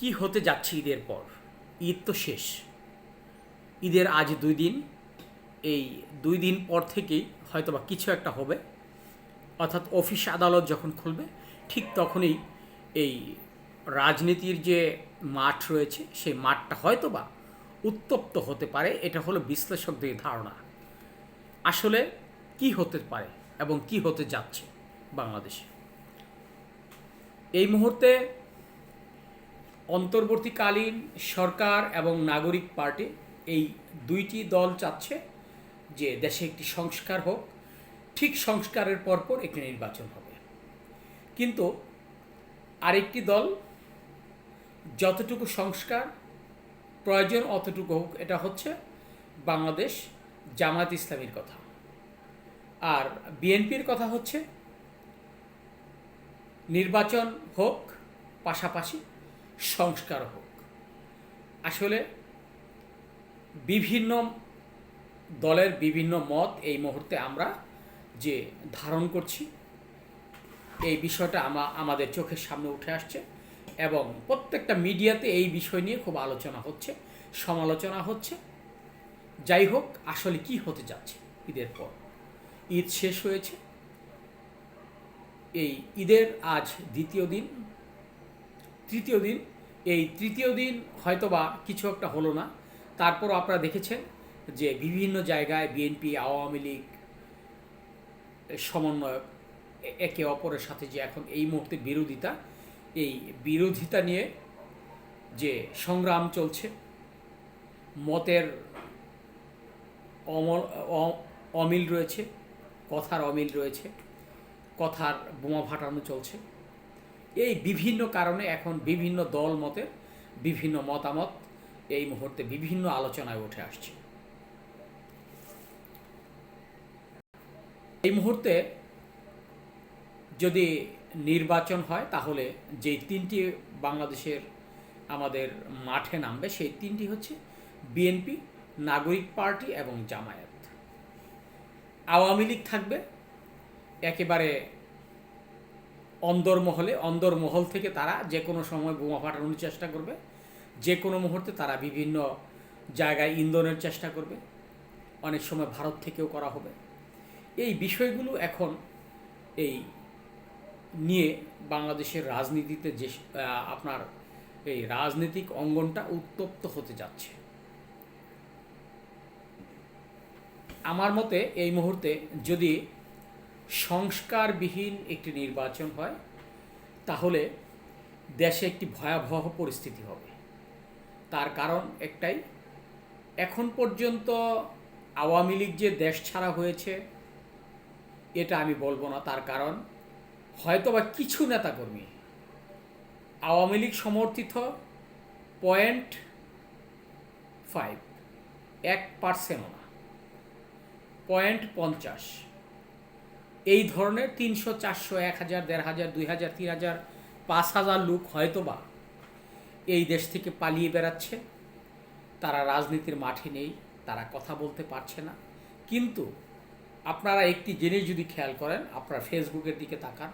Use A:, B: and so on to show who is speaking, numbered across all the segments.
A: কি হতে যাচ্ছে ঈদের পর? ঈদ তো শেষ। ঈদের আজ দুই দিন। এই দুই দিন পর থেকেই হয়তোবা কিছু একটা হবে। অর্থাৎ অফিস আদালত যখন খুলবে, ঠিক তখনই এই রাজনীতির যে মাঠ রয়েছে, সেই মাঠটা হয়তোবা উত্তপ্ত হতে পারে। এটা হলো বিশ্লেষকদের ধারণা। আসলে কি হতে পারে এবং কি হতে যাচ্ছে বাংলাদেশে? এই মুহূর্তে অন্তর্বর্তীকালীন সরকার এবং নাগরিক পার্টি এই দুইটি দল চাচ্ছে যে দেশে একটি সংস্কার হোক, ঠিক সংস্কারের পরপর একটি নির্বাচন হবে। কিন্তু আরেকটি দল যতটুকু সংস্কার, প্রয়োজন অতটুকু হোক, এটা হচ্ছে বাংলাদেশ জামাত ইসলামীর কথা। আর বিএনপির কথা হচ্ছে, নির্বাচন হোক পাশাপাশি সংস্কার হোক। আসলে বিভিন্ন দলের বিভিন্ন মত এই মুহূর্তে আমরা যে ধারণ করছি, এই বিষয়টা আমা, আমাদের চোখের সামনে উঠে আসছে এবং প্রত্যেকটা মিডিয়াতে এই বিষয় নিয়ে খুব আলোচনা হচ্ছে, সমালোচনা হচ্ছে। যাই হোক, আসলে কি হতে যাচ্ছে ঈদের পর? ঈদ শেষ হয়েছে। এই ঈদের আজ দ্বিতীয় দিন। তৃতীয় দিন, এই তৃতীয় দিন হয়তোবা কিছু একটা হলো না। তারপর আপনারা দেখেছেন যে বিভিন্ন জায়গায় বিএনপি, আওয়ামী লীগ, সমন্বয়ক একে অপরের সাথে যে এখন এই মুহূর্তে বিরোধিতা, এই বিরোধিতা নিয়ে যে সংগ্রাম চলছে, মতের অমল অমিল রয়েছে, কথার অমিল রয়েছে, কথার বোমা ফাটানো চলছে। এই বিভিন্ন কারণে এখন বিভিন্ন দল মতের, বিভিন্ন মতামত এই মুহূর্তে বিভিন্ন আলোচনায় উঠে আসছে। এই মুহূর্তে যদি নির্বাচন হয়, তাহলে যে তিনটি বাংলাদেশের আমাদের মাঠে নামবে, সেই তিনটি হচ্ছে বিএনপি নাগরিক পার্টি এবং জামায়াত। আওয়ামী লীগ থাকবে, একেবারে অন্দরমহলে, অন্দরমহল থেকে তারা যে কোনো সময় বোমা ফাটানোর চেষ্টা করবে। যে কোনো মুহূর্তে তারা বিভিন্ন জায়গায় ইন্ধনের চেষ্টা করবে। অনেক সময় ভারত থেকেও করা হবে। এই বিষয়গুলো এখন এই নিয়ে বাংলাদেশের রাজনীতিতে যে আপনার এই রাজনৈতিক অঙ্গনটা উত্তপ্ত হতে যাচ্ছে। আমার মতে এই মুহূর্তে যদি সংস্কারবিহীন একটি নির্বাচন হয়, তাহলে দেশে একটি ভয়াবহ পরিস্থিতি হবে। তার কারণ একটাই, এখন পর্যন্ত আওয়ামী লীগ যে দেশ ছাড়া হয়েছে, এটা আমি বলব না, তার কারণ হয়তোবা কিছু নেতাকর্মী আওয়ামী লীগ সমর্থিত পয়েন্ট ফাইভ, এক পার্সেন্টও না, পয়েন্ট পঞ্চাশ। এই ধরনের তিনশো, চারশো, এক হাজার, দেড় হাজার, দুই হাজার, তিন হাজার, পাঁচ হাজার লোক হয়তোবা এই দেশ থেকে পালিয়ে বেড়াচ্ছে। তারা রাজনীতির মাঠে নেই, তারা কথা বলতে পারছে না। কিন্তু আপনারা একটি জিনিস যদি খেয়াল করেন, আপনারা ফেসবুকের দিকে তাকান,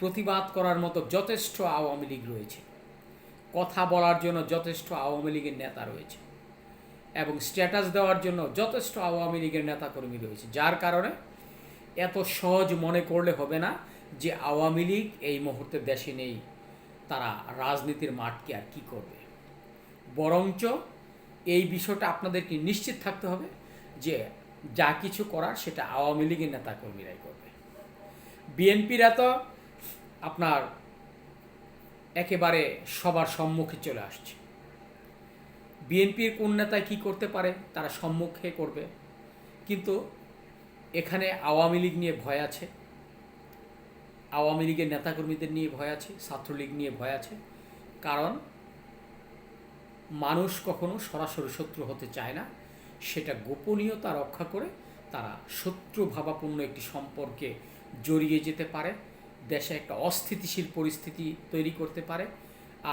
A: প্রতিবাদ করার মতো যথেষ্ট আওয়ামী লীগ রয়েছে। কথা বলার জন্য যথেষ্ট আওয়ামী লীগের নেতা রয়েছে এবং স্ট্যাটাস দেওয়ার জন্য যথেষ্ট আওয়ামী লীগের নেতাকর্মী রয়েছে। যার কারণে এত সহজ মনে করলে হবে না যে আওয়ামী লীগ এই মুহূর্তে দেশে নেই। তারা রাজনীতির মাঠকে আর কি করবে? বরঞ্চ এই বিষয়টা আপনাদেরকে নিশ্চিত থাকতে হবে যে যা কিছু করার সেটা আওয়ামী লীগের নেতাকর্মীরাই করবে। বিএনপিরা তো আপনার একেবারে সবার সম্মুখে চলে আসছে। বিএনপির কোন নেতায় কী করতে পারে তারা সম্মুখে করবে। কিন্তু এখানে আওয়ামী লীগ নিয়ে ভয় আছে। আওয়ামী লীগের নেতাকর্মীদের নিয়ে ভয় আছে, ছাত্রলীগ নিয়ে ভয় আছে। কারণ মানুষ কখনো সরাসরি শত্রু হতে চায় না। সেটা গোপনীয়তা রক্ষা করে তারা শত্রু ভাবাপূর্ণ একটি সম্পর্কে জড়িয়ে যেতে পারে, দেশে একটা অস্থিতিশীল পরিস্থিতি তৈরি করতে পারে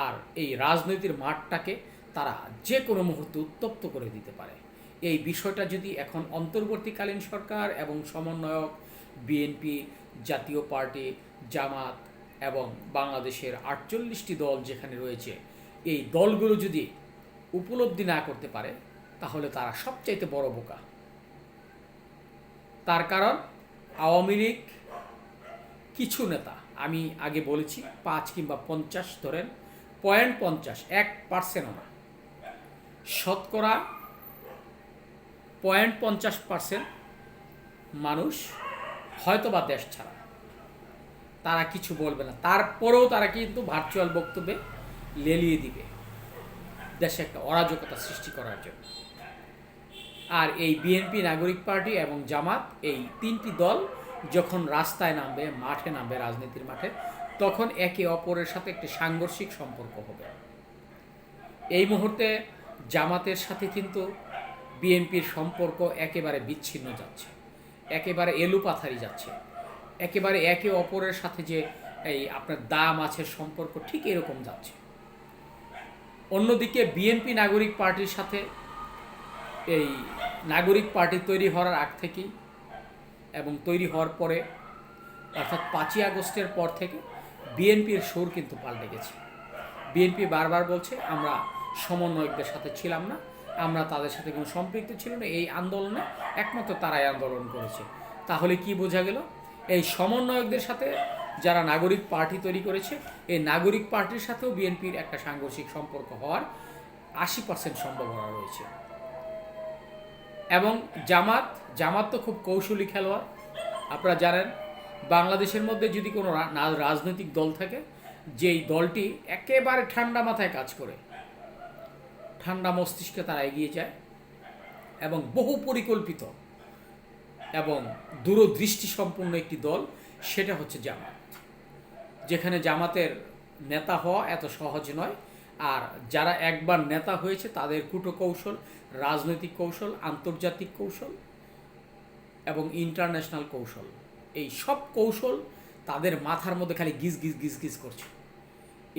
A: আর এই রাজনৈতিক মাঠটাকে তারা যে কোনো মুহূর্তে উত্তপ্ত করে দিতে পারে। এই বিষয়টা যদি এখন অন্তর্বর্তীকালীন সরকার এবং সমন্বয়ক, বিএনপি, জাতীয় পার্টি, জামাত এবং বাংলাদেশের আটচল্লিশটি দল যেখানে রয়েছে, এই দলগুলো যদি উপলব্ধি না করতে পারে, তাহলে তারা সবচাইতে বড় বোকা। তার কারণ, আওয়ামী লীগ কিছু নেতা, আমি আগে বলেছি পাঁচ কিংবা পঞ্চাশ ধরেন, পয়েন্ট পঞ্চাশ, এক পার্সেন্টও না। শতকরা পয়েন্ট পঞ্চাশ পার্সেন্ট মানুষ হয়তো বা দেশ ছাড়া। তারা কিছু বলবে না। তারপরেও তারা কিন্তু ভার্চুয়াল বক্তব্যে লেলিয়ে দিবে। দেশে একটা অরাজকতা সৃষ্টি করার জন্য। আর এই বিএনপি নাগরিক পার্টি এবং জামাত এই তিনটি দল যখন রাস্তায় নামবে, মাঠে নামবে, রাজনীতির মাঠে, তখন একে অপরের সাথে একটি সাংঘর্ষিক সম্পর্ক হবে। এই মুহূর্তে জামাতের সাথে কিন্তু বিএনপির সম্পর্ক একেবারে বিচ্ছিন্ন যাচ্ছে, একেবারে এলুপাথারি যাচ্ছে, একেবারে একে অপরের সাথে যে এই আপনার দা মাছের সম্পর্ক ঠিক এরকম যাচ্ছে। অন্যদিকে বিএনপি নাগরিক পার্টির সাথে এই নাগরিক পার্টি তৈরি হওয়ার আগ থেকেই এবং তৈরি হওয়ার পরে, অর্থাৎ পাঁচই আগস্টের পর থেকে বিএনপির সুর কিন্তু পাল্টে গেছে। বিএনপি বারবার বলছে, আমরা সমন্বয়কদের সাথে ছিলাম না আমরা তাদের সাথে কোনো সম্পৃক্ত ছিল না, এই আন্দোলনে একমাত্র তারাই আন্দোলন করেছে। তাহলে কি বোঝা গেল? এই সমন্বয়কদের সাথে যারা নাগরিক পার্টি তৈরি করেছে, এই নাগরিক পার্টির সাথেও বিএনপির একটা সাংঘর্ষিক সম্পর্ক হওয়ার আশি পার্সেন্ট সম্ভাবনা রয়েছে। এবং জামাত জামাত তো খুব কৌশলী খেলোয়াড়, আপনারা জানেন, বাংলাদেশের মধ্যে যদি কোনো রাজনৈতিক দল থাকে, যেই দলটি একেবারে ঠান্ডা মাথায় কাজ করে ঠান্ডা মস্তিষ্কে তারা এগিয়ে যায় এবং বহু পরিকল্পিত এবং দূরদৃষ্টি সম্পন্ন একটি দল, সেটা হচ্ছে জামাত। যেখানে জামাতের নেতা হওয়া এত সহজ নয়, আর যারা একবার নেতা হয়েছে তাদের কুটো কৌশল রাজনৈতিক কৌশল, আন্তর্জাতিক কৌশল এবং ইন্টারন্যাশনাল কৌশল, এই সব কৌশল তাদের মাথার মধ্যে খালি গিজ গিজ গিজ গিজ করছে।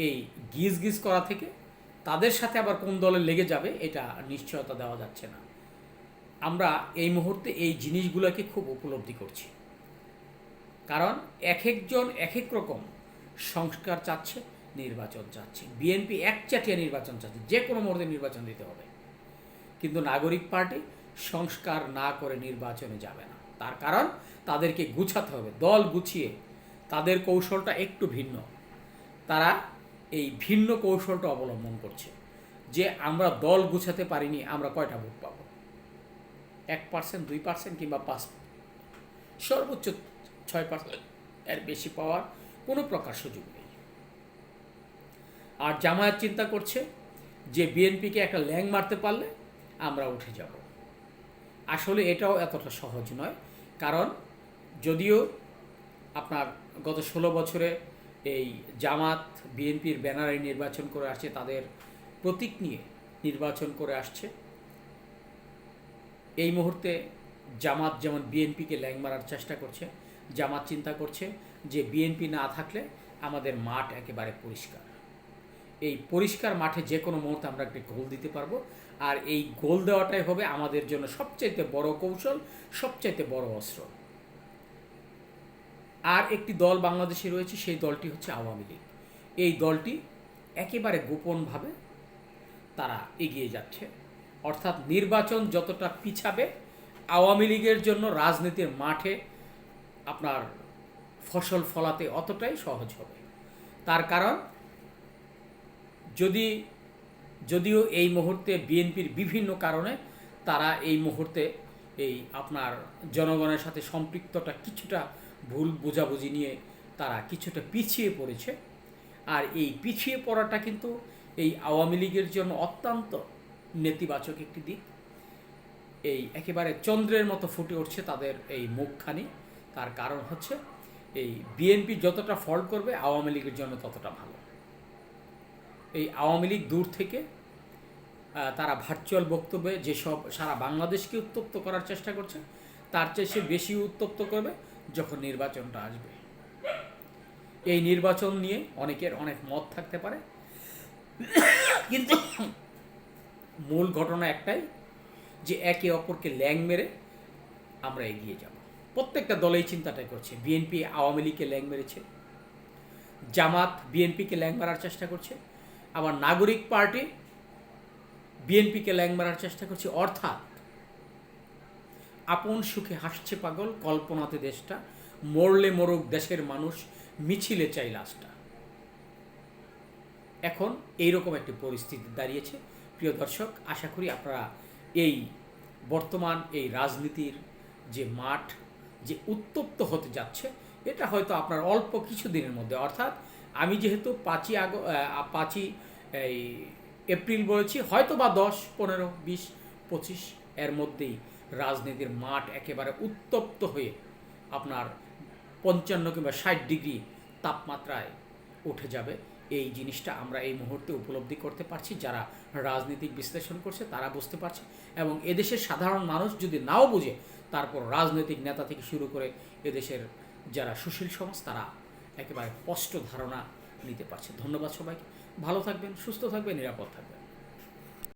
A: এই গিজ গিজ করা থেকে তাদের সাথে আবার কোন দলে লেগে যাবে, এটা নিশ্চয়তা দেওয়া যাচ্ছে না। আমরা এই মুহূর্তে এই জিনিসগুলোকে খুব উপলব্ধি করছি। কারণ এক একজন এক এক রকম সংস্কার চাচ্ছে, নির্বাচন চাচ্ছে। বিএনপি একচাটিয়া নির্বাচন চাচ্ছে, যে কোনো মুহূর্তে নির্বাচন দিতে হবে। কিন্তু নাগরিক পার্টি সংস্কার না করে নির্বাচনে যাবে না। তার কারণ তাদেরকে গুছাতে হবে, দল গুছিয়ে। তাদের কৌশলটা একটু ভিন্ন। তারা এই ভিন্ন কৌশলটা অবলম্বন করছে যে আমরা দল গুছাতে পারিনি, আমরা কয়টা ভোট পাবো? এক পার্সেন্ট দুই পার্সেন্ট কিংবা পাঁচ সর্বোচ্চ ছয় পার্সেন্ট এর বেশি পাওয়ার কোনো প্রকার সুযোগ নেই। আর জামায়াত চিন্তা করছে যে বিএনপিকে একটা ল্যাং মারতে পারলে আমরা উঠে যাব। আসলে এটাও এতটা সহজ নয়। কারণ যদিও আপনার গত ষোলো বছরে এই জামাত, বিএনপির ব্যানারে নির্বাচন করে আসছে, তাদের প্রতীক নিয়ে নির্বাচন করে আসছে। এই মুহূর্তে জামাত যেমন বিএনপিকে ল্যাং মারার চেষ্টা করছে, জামাত চিন্তা করছে যে বিএনপি না থাকলে আমাদের মাঠ একেবারে পরিষ্কার। এই পরিষ্কার মাঠে যে কোনো মুহূর্তে আমরা একটি গোল দিতে পারব, আর এই গোল দেওয়াটাই হবে আমাদের জন্য সবচাইতে বড় কৌশল, সবচাইতে বড় অস্ত্র। আর একটি দল বাংলাদেশে রয়েছে, সেই দলটি হচ্ছে আওয়ামী লীগ। এই দলটি একেবারে গোপনভাবে তারা এগিয়ে যাচ্ছে। অর্থাৎ নির্বাচন যতটা পিছাবে, আওয়ামী লীগের জন্য রাজনীতির মাঠে আপনার ফসল ফলাতে অতটাই সহজ হবে। তার কারণ, যদি, যদিও এই মুহূর্তে বিএনপির বিভিন্ন কারণে তারা এই মুহূর্তে এই আপনার জনগণের সাথে সম্পৃক্তটা কিছুটা ভুল বোঝাবুঝি নিয়ে তারা কিছুটা পিছিয়ে পড়েছে। আর এই পিছিয়ে পড়াটা কিন্তু এই আওয়ামী লীগের জন্য অত্যন্ত নেতিবাচক একটি দিক। এই একেবারে চন্দ্রের মতো ফুটে উঠছে তাদের এই মুখখানি। তার কারণ হচ্ছে এই বিএনপি যতটা ফল্ট করবে, আওয়ামী লীগের জন্য ততটা ভালো। এই আওয়ামী লীগ দূর থেকে তারা ভার্চুয়াল বক্তব্যে যেসব সারা বাংলাদেশকে উত্তপ্ত করার চেষ্টা করছে, তার চেয়ে সে বেশি উত্তপ্ত করবে। যখন নির্বাচনটা আসবে। এই নির্বাচন নিয়ে অনেকের অনেক মত থাকতে পারে। কিন্তু মূল ঘটনা একটাই যে একে অপরকে ল্যাং মেরে আমরা এগিয়ে যাব। প্রত্যেকটা দলেই চিন্তাটাই করছে। বিএনপি আওয়ামী লীগকে ল্যাং মেরেছে, জামাত বিএনপিকে ল্যাং মারার চেষ্টা করছে, আবার নাগরিক পার্টি বিএনপিকে ল্যাং মারার চেষ্টা করছে। অর্থাৎ আপন সুখে হাসছে পাগল, কল্পনাতে দেশটা। মরলে মরুক দেশের মানুষ, মিছিলে চাই লাশটা। এখন এইরকম একটি পরিস্থিতি দাঁড়িয়েছে। প্রিয় দর্শক, আশা করি আপনারা এই বর্তমান এই রাজনীতির যে মাঠ, যে উত্তপ্ত হতে যাচ্ছে, এটা হয়তো আপনার অল্প কিছু দিনের মধ্যে। অর্থাৎ আমি যেহেতু পাঁচই আগ পাঁচই এই এপ্রিল বলেছি হয়তো বা দশ, পনেরো, বিশ, পঁচিশ এর মধ্যেই রাজনীতির মাঠ একেবারে উত্তপ্ত হয়ে আপনার পঞ্চান্ন কিংবা ষাট ডিগ্রি তাপমাত্রায় উঠে যাবে। এই জিনিসটা আমরা এই মুহূর্তে উপলব্ধি করতে পারছি। যারা রাজনীতিক বিশ্লেষণ করছে, তারা বুঝতে পারছে এবং এদেশের সাধারণ মানুষ যদি নাও বুঝে, তারপর রাজনৈতিক নেতা থেকে শুরু করে এদেশের যারা সুশীল সমাজ, তারা একেবারে স্পষ্ট ধারণা নিতে পারছে। ধন্যবাদ সবাইকে। ভালো থাকবেন, সুস্থ থাকবেন, নিরাপদ থাকবেন।